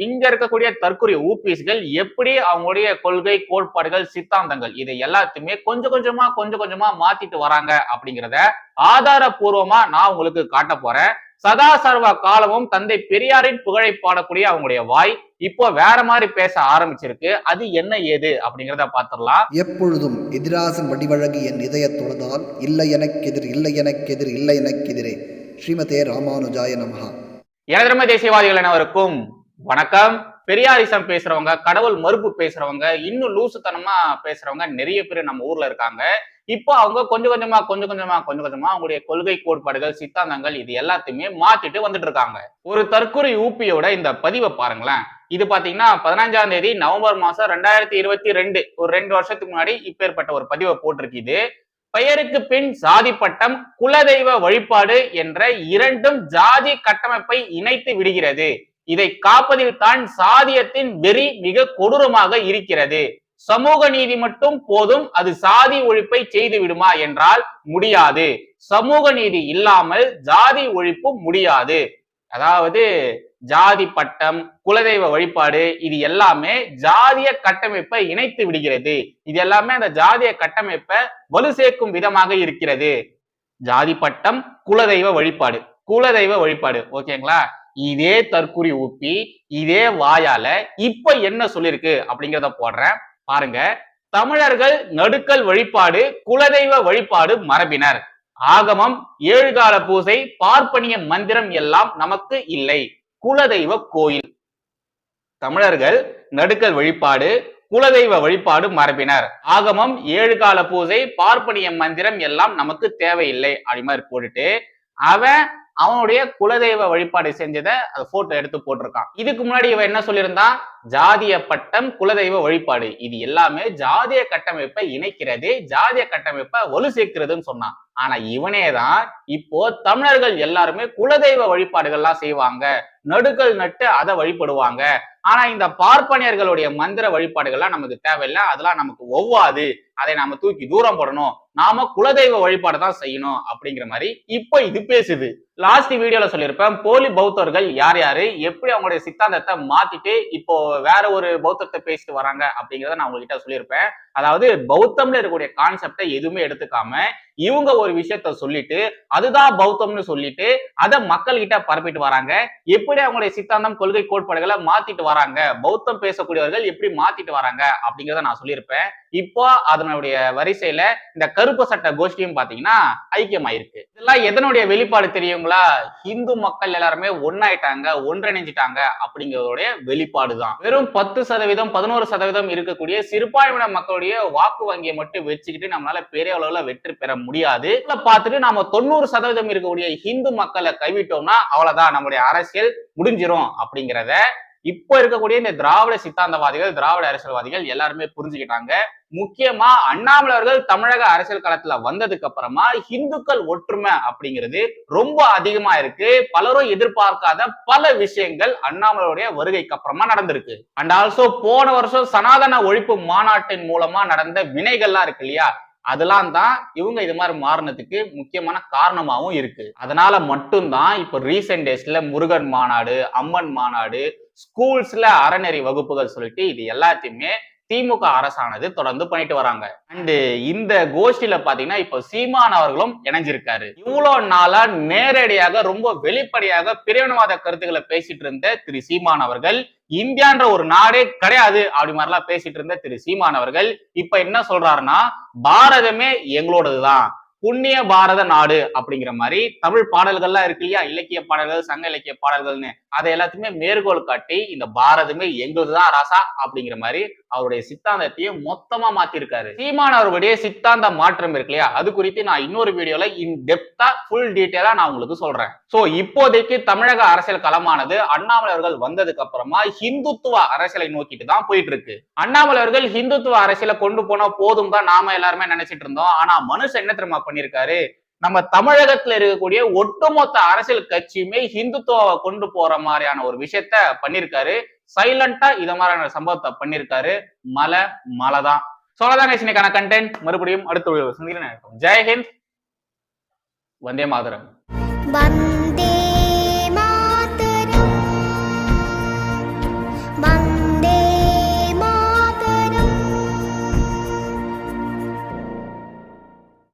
இங்க இருக்கக்கூடிய தற்கொலை ஊபிஸ்கள் எப்படி அவங்களுடைய கொள்கை கோட்பாடுகள் சித்தாந்தங்கள் இதை எல்லாத்தையுமே கொஞ்சம் கொஞ்சமா கொஞ்சம் கொஞ்சமா மாத்திட்டு வராங்க அப்படிங்கிறத ஆதாரபூர்வமா நான் உங்களுக்கு காட்ட போறேன். சதா சர்வ காலமும் தந்தை பெரியாரின் புகழை பாடக்கூடிய அவங்களுடைய வாய் இப்போ வேற மாதிரி பேச ஆரம்பிச்சிருக்கு. அது என்ன ஏது அப்படிங்கிறத பாத்திரலாம் எப்பொழுதும் எதிராசன் வடிவழகு என் இதய தொழுதால் இல்லை எனக்கெதிர் இல்லை எனக்கெதிர் இல்லை எனக்கெதிரே ஸ்ரீமதே ராமானுஜாய நமஹா. எனதர்ம தேசியவாதிகள் அனைவருக்கும் வணக்கம். பெரியாரிசம் பேசுறவங்க கடவுள் மறுப்பு பேசுறவங்க இன்னும் லூசுத்தனமா பேசுறவங்க நிறைய பேர் நம்ம ஊர்ல இருக்காங்க. இப்போ அவங்க கொஞ்சம் கொஞ்சமா கொஞ்சம் கொஞ்சமா கொஞ்சம் கொஞ்சமா அவங்களுடைய கொள்கை கோட்பாடுகள் சித்தாந்தங்கள் இது எல்லாத்தையுமே மாத்திட்டு வந்துட்டு இருக்காங்க. ஒரு தற்கொலை ஊப்பியோட இந்த பதிவை பாருங்களேன். இது பாத்தீங்கன்னா பதினஞ்சாம் தேதி நவம்பர் மாசம் ரெண்டாயிரத்தி இருபத்தி ரெண்டு ஒரு ரெண்டு வருஷத்துக்கு முன்னாடி இப்பேற்பட்ட ஒரு பதிவை போட்டிருக்கு பெயருக்கு பின் சாதி பட்டம் குலதெய்வ வழிபாடு என்ற இரண்டும் ஜாதி கட்டமைப்பை இணைத்து விடுகிறது. இதை காப்பதில் தான் சாதியத்தின் வெறி மிக கொடூரமாக இருக்கிறது. சமூக நீதி மட்டும் போதும் அது சாதி ஒழிப்பை செய்து விடுமா என்றால் முடியாது. சமூக நீதி இல்லாமல் ஜாதி ஒழிப்பு முடியாது. அதாவது ஜாதி பட்டம் குலதெய்வ வழிபாடு இது எல்லாமே ஜாதிய கட்டமைப்பை இணைத்து விடுகிறது. இது எல்லாமே அந்த ஜாதிய கட்டமைப்பை வலு சேர்க்கும் விதமாக இருக்கிறது. ஜாதி பட்டம் குலதெய்வ வழிபாடு. குலதெய்வ வழிபாடு. ஓகேங்களா? இதே தற்குறி ஊப்பி இதே வாயால இப்ப என்ன சொல்லிருக்கு அப்படிங்கிறத போடுறேன். பாருங்க. தமிழர்கள் நடுக்கல் வழிபாடு குலதெய்வ வழிபாடு மரபினர். ஆகமம் ஏழு கால பூசை பார்ப்பனிய மந்திரம் எல்லாம் நமக்கு இல்லை. குலதெய்வ கோயில். தமிழர்கள் நடுக்கல் வழிபாடு குலதெய்வ வழிபாடு மரபினர். ஆகமம் ஏழு கால பூஜை பார்ப்பனிய மந்திரம் எல்லாம் நமக்கு தேவையில்லை அப்படி மாதிரி போட்டுட்டு அவன் அவனுடைய குலதெய்வ வழிபாடு செஞ்சதை அதை போட்டோ எடுத்து போட்டிருக்கான். இதுக்கு முன்னாடி இவன் என்ன சொல்லியிருந்தான் ஜாதிய பட்டம் குலதெய்வ வழிபாடு. இது எல்லாமே ஜாதிய கட்டமைப்பை இணைக்கிறது ஜாதிய கட்டமைப்பை வலு சேர்க்கிறதுன்னு சொன்னான். ஆனா இவனே தான் இப்போ தமிழர்கள் எல்லாருமே குலதெய்வ வழிபாடுகள்லாம் செய்வாங்க. நடுக்கல் நட்டு அதை வழிபடுவாங்க. ஆனா இந்த பார்ப்பனியர்களுடைய மந்திர வழிபாடுகள்லாம் நமக்கு தேவையில்லை. அதெல்லாம் நமக்கு ஒவ்வாது. அதை நாம தூக்கி தூரம் போடணும். நாம குலதெய்வ வழிபாடு தான் செய்யணும் அப்படிங்கிற மாதிரி இப்போ இது பேசுது. லாஸ்ட் வீடியோல சொல்லியிருப்பேன் போலி பௌத்தர்கள் யார் யாரு? எப்படி அவங்களுடைய சித்தாந்தத்தை மாத்திட்டு இப்போ வேற ஒரு பௌத்தத்தை பேசிட்டு வராங்க அப்படிங்கிறத நான் உங்ககிட்ட சொல்லியிருப்பேன். அதாவது பௌத்தம்ல இருக்கக்கூடிய கான்செப்டை எதுவுமே எடுத்துக்காம இவங்க ஒரு விஷயத்த சொல்லிட்டு அதுதான் பௌத்தம்னு சொல்லிட்டு அதை மக்கள் கிட்ட பரப்பிட்டு வராங்க. எப்படி அவங்களுடைய சித்தாந்தம் கொள்கை கோட்பாடுகளை மாத்திட்டு வராங்க? பௌத்தம் பேசக்கூடியவர்கள் எப்படி மாத்திட்டு வராங்க? அப்படிங்கிறத நான் சொல்லியிருப்பேன். இப்போ அதனுடைய வரிசையில இந்த கருப்பு சட்ட கோஷ்டியும் பாத்தீங்கன்னா ஐக்கியமாயிருக்கு. இதெல்லாம் எதனுடைய வெளிப்பாடு தெரியுங்களா? இந்து மக்கள் எல்லாருமே ஒன்னாயிட்டாங்க ஒன்றிணைஞ்சிட்டாங்க அப்படிங்கிறதுடைய வெளிப்பாடு தான் வெறும் பத்து சதவீதம் பதினோரு சதவீதம் இருக்கக்கூடிய சிறுபான்மையின மக்களுடைய வாக்கு வங்கியை மட்டும் வச்சுக்கிட்டு நம்மளால பெரிய அளவுல வெற்றி பெற முடியாது. பார்த்துட்டு நாம தொண்ணூறு சதவீதம் இருக்கக்கூடிய இந்து மக்களை கைவிட்டோம்னா அவ்வளவுதான். நம்முடைய அரசியல் முடிஞ்சிரும் அப்படிங்கிறத இப்ப இருக்கக்கூடிய இந்த திராவிட சித்தாந்தவாதிகள் திராவிட அரசியல்வாதிகள் எல்லாருமே புரிஞ்சுக்கிட்டாங்க. முக்கியமா அண்ணாமலை அவர்கள் தமிழக அரசியல் களத்துல வந்ததுக்கு அப்புறமா இந்துக்கள் ஒற்றுமை அப்படிங்கிறது ரொம்ப அதிகமா இருக்கு. பலரும் எதிர்பார்க்காத பல விஷயங்கள் அண்ணாமலையுடைய வருகைக்கு அப்புறமா நடந்திருக்கு. அண்ட் ஆல்சோ போன வருஷம் சனாதன ஒழிப்பு மாநாட்டின் மூலமா நடந்த வினைகள்லாம் இருக்கு இல்லையா? அதெல்லாம் தான் இவங்க இது மாதிரி மாறினதுக்கு முக்கியமான காரணமாகவும் இருக்கு. அதனால மட்டும்தான் இப்போ ரீசெண்ட் டேஸ்ல முருகன் மாநாடு அம்மன் மாநாடு ஸ்கூல்ஸ்ல அறநெறி வகுப்புகள் சொல்லிட்டு இது எல்லாத்தையுமே திமுக அரசானது தொடர்ந்து பண்ணிட்டு வராங்க. அண்டு இந்த கோஷ்டியில பாத்தீங்கன்னா இப்போ சீமான் அவர்களும் இணைஞ்சிருக்காரு. இவ்வளவு நாளா நேரடியாக ரொம்ப வெளிப்படையாக பிரிவினவாத கருத்துக்களை பேசிட்டு இருந்த திரு சீமான் அவர்கள் இந்தியான்ற ஒரு நாடே கிடையாது அப்படி மாதிரிலாம் பேசிட்டு இருந்த திரு சீமான் அவர்கள் இப்ப என்ன சொல்றாருன்னா பாரதமே எங்களோடதுதான். புண்ணிய பாரத நாடு அப்படிங்கிற மாதிரி தமிழ் பாடல்கள்லாம் இருக்கு இல்லையா? இலக்கிய பாடல்கள் சங்க இலக்கிய பாடல்கள்னு. அதை எல்லாத்தையுமே மேற்கோள் காட்டி இந்த பாரதமே எங்களுதுதான் ராசா அப்படிங்கிற மாதிரி அவருடைய சித்தாந்தத்தையும் மொத்தமா மாத்திருக்காரு. சீமான் அவருடைய சித்தாந்த மாற்றம் இருக்கு இல்லையா? அது குறித்து நான் இன்னொரு வீடியோல இன் டெப்தா ஃபுல் டீட்டெயிலா நான் உங்களுக்கு சொல்றேன். சோ இப்போதைக்கு தமிழக அரசியல் களமானது அண்ணாமலை அவர்கள் வந்ததுக்கு அப்புறமா ஹிந்துத்துவ அரசியலை நோக்கிட்டு தான் போயிட்டு இருக்கு அண்ணாமலை அவர்கள் ஹிந்துத்துவ அரசியலை கொண்டு போனா போதும் தான் நாம எல்லாருமே நினைச்சிட்டு இருந்தோம். ஆனா மனுஷன் என்ன தெரியுமா பண்ணிருக்காரு நம்ம தமிழகத்துல இருக்கக்கூடிய ஒட்டுமொத்த அரசியல் கட்சியுமே ஹிந்துத்துவாவை கொண்டு போற மாதிரியான ஒரு விஷயத்த பண்ணிருக்காரு. சைலண்டா இத மாதிரியான சம்பவத்தை பண்ணிருக்காரு. மலை மலை தான் சொல்லதாங்க இன்னைக்கான கண்டென்ட் மறுபடியும் அடுத்த சந்திக்கிறேன். ஜெய்ஹிந்த் வந்தே மாதரம்.